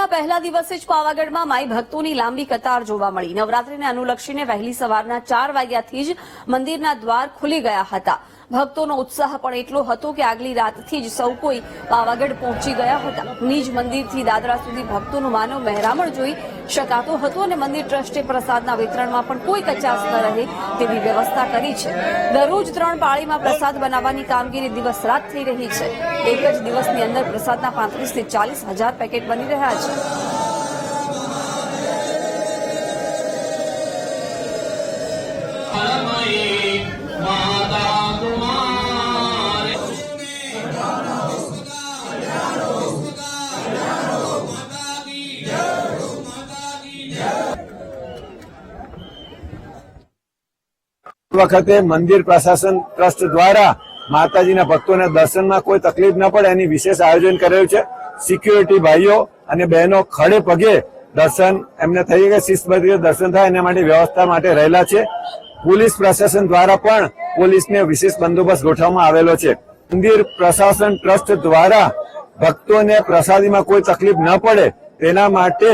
નવરાત્રીના પહેલા દિવસે જ પાવાગઢમાં માઈ ભક્તોની લાંબી કતાર જોવા મળી. નવરાત્રીને અનુલક્ષીને વહેલી સવારના ચાર વાગ્યાથી જ મંદિરના દ્વાર ખુલી ગયા હતા. ભક્તોનો ઉત્સાહ પણ એટલો હતો કે આગલી રાતથી જ સૌ કોઈ પાવાગઢ પહોંચી ગયા હતા. નિજ મંદિરથી દાદરા સુધી ભક્તોનું માનવ મહેરામણ જોઈ શકાતો હતો અને મંદિર ટ્રસ્ટે પ્રસાદના વિતરણમાં પણ કોઈ કચાશ ન રહે તેવી વ્યવસ્થા કરી છે. દરરોજ ત્રણ પાળીમાં પ્રસાદ બનાવવાની કામગીરી દિવસ રાત થઈ રહી છે. એક જ દિવસની અંદર પ્રસાદના પાંત્રીસથી ચાલીસ હજાર પેકેટ બની રહ્યા છે. વખતે મંદિર પ્રશાસન ટ્રસ્ટ દ્વારા માતાજીના ભક્તોને દર્શનમાં કોઈ તકલીફ ન પડે એની વિશેષ આયોજન કરેલું છે. સિક્યુરિટી ભાઈઓ અને બહેનો ખડે પગે દર્શન, એમને થઈ કે શિસ્તબદ્ધ દર્શન થાય એના માટે વ્યવસ્થા માટે રહેલા છે. પોલીસ પ્રશાસન દ્વારા પણ પોલીસને વિશેષ બંદોબસ્ત ગોઠવવામાં આવેલો છે. મંદિર પ્રશાસન ટ્રસ્ટ દ્વારા ભક્તોને પ્રસાદીમાં કોઈ તકલીફ ન પડે તેના માટે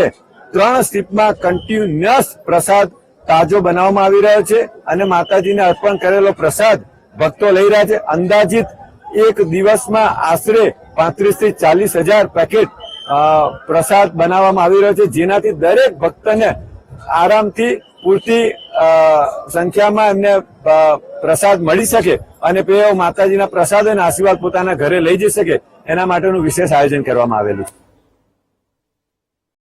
ત્રણ સ્ટીપમાં કન્ટિન્યુઅસ પ્રસાદ તાજો બનાવવામાં આવી રહ્યો છે અને માતાજીને અર્પણ કરેલો પ્રસાદ ભક્તો લઈ રહ્યા છે. અંદાજિત એક દિવસમાં આશરે પાંત્રીસથી ચાલીસ હજાર પેકેટ પ્રસાદ બનાવવામાં આવી રહ્યો છે. જેનાથી દરેક ભક્તને આરામથી પૂરતી સંખ્યામાં એમને પ્રસાદ મળી શકે અને તેઓ માતાજીના પ્રસાદ અને આશીર્વાદ પોતાના ઘરે લઈ જઈ શકે. એના માટેનું વિશેષ આયોજન કરવામાં આવેલું છે.